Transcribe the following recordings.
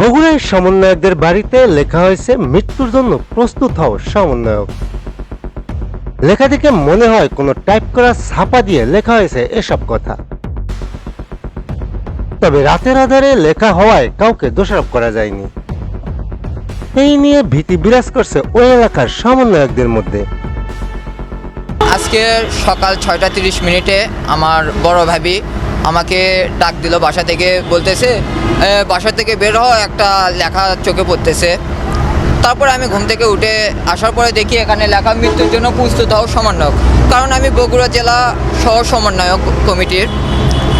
বগুড়ার সমন্বয়কদের বাড়িতে লেখা হয়েছে, মৃত্যুর জন্য প্রস্তুত হও সমন্বয়ক। লেখা থেকে মনে হয় কোনো টাইপ করা ছাপা দিয়ে লেখা হয়েছে এসব কথা। তবে রাতের আধারে লেখা হওয়ায় কাউকে দোষারোপ করা যায়নি। এই নিয়ে ভীতি বিরাজ করছে ওই এলাকার সমন্বয়কদের মধ্যে। আজকে সকাল ছয়টা তিরিশ মিনিটে আমার বড় ভাবি আমাকে ডাক দিল বাসা থেকে, বলতেছে বাসা থেকে বের হওয়া একটা লেখা চোখে পড়তেছে। তারপরে আমি ঘুম থেকে উঠে আসার পরে দেখি এখানে লেখা, মৃত্যুর জন্য প্রস্তুত হও, সমন্বয়ক। কারণ আমি বগুড়া জেলা সহ সমন্বয়ক কমিটির।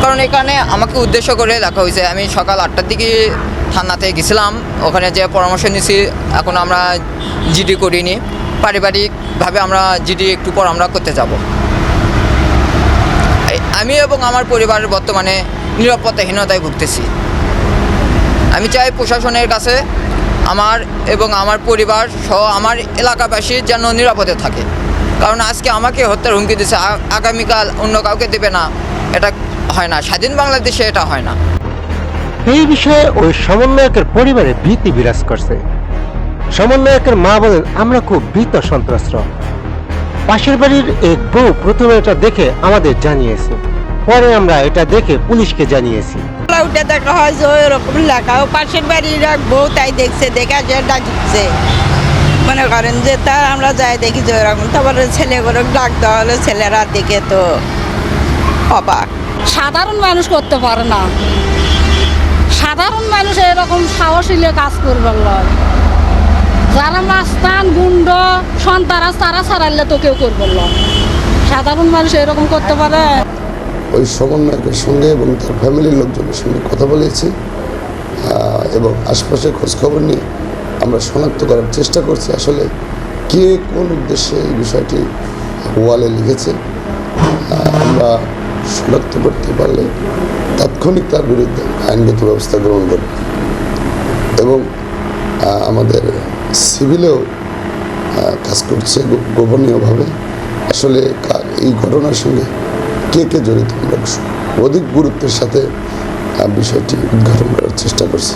কারণ এখানে আমাকে উদ্দেশ্য করে লেখা হয়েছে, আমি সকাল আটটার দিকে থানাতে গেছিলাম, ওখানে যে পরামর্শ নিয়েছি, এখন আমরা জিডি করিনি। পারিবারিকভাবে আমরা জিডি একটু পর আমরা করতে যাব। আমি এবং আমার পরিবারের বর্তমানে নিরাপত্তাহীনতায় ভুগতেছি। আমি চাই প্রশাসনের কাছে আমার এবং আমার পরিবার সহ আমার এলাকাবাসী যেন নিরাপদে থাকে। কারণ আজকে আমাকে হত্যার হুমকি দিচ্ছে আগামীকাল অন্য কাউকে দেবে না। এটা হয় না, স্বাধীন বাংলাদেশে এটা হয় না। এই বিষয়ে ওই সমন্বয়কের পরিবারে ভীতি বিরাজ করছে। সমন্বয়কের মা বলেন আমরা খুব ভীত সন্ত্রস্ত পাশের বাড়ির এক বউ প্রথমে এটা দেখে আমাদের জানিয়েছে। পরে আমরা এটা দেখে পুলিশকে জানিয়েছি। উঠে দেখা হয় যে ওইরকম লেখা। ও পাশের বাড়ির এক বউ তাই দেখছে দেখে যে ডাকছে মনে করেন যে তার আমরা যাই দেখি যে ওইরকম। তারপরে ছেলে করে ডাক দেওয়া হলো ছেলেরা দেখে তো অবাক। সাধারণ মানুষ করতে পারে না। সাধারণ মানুষ এরকম সাহসীলে কাজ করবে লয় যারা মাস্তান, গুন্ড সন্তারাস তারা ছাড়াইলে তো কেউ করবে লয় সাধারণ মানুষ এরকম করতে পারে? ওই সমন্বয়কের সঙ্গে এবং তার ফ্যামিলির লোকজনের সঙ্গে কথা বলেছি এবং আশপাশে খোঁজখবর নিয়ে আমরা শনাক্ত করার চেষ্টা করছি। আসলে কে কোন উদ্দেশ্যে এই বিষয়টি ওয়ালে লিখেছে আমরা শনাক্ত করতে পারলে তাৎক্ষণিক তার বিরুদ্ধে আইনগত ব্যবস্থা গ্রহণ করব। এবং আমাদের সিভিলেও কাজ করছে গোপনীয়ভাবে। আসলে এই ঘটনার সঙ্গে কে কে জড়িত? অধিক গুরুত্বের সাথে বিষয়টি উদ্ঘাটন করার চেষ্টা করছি।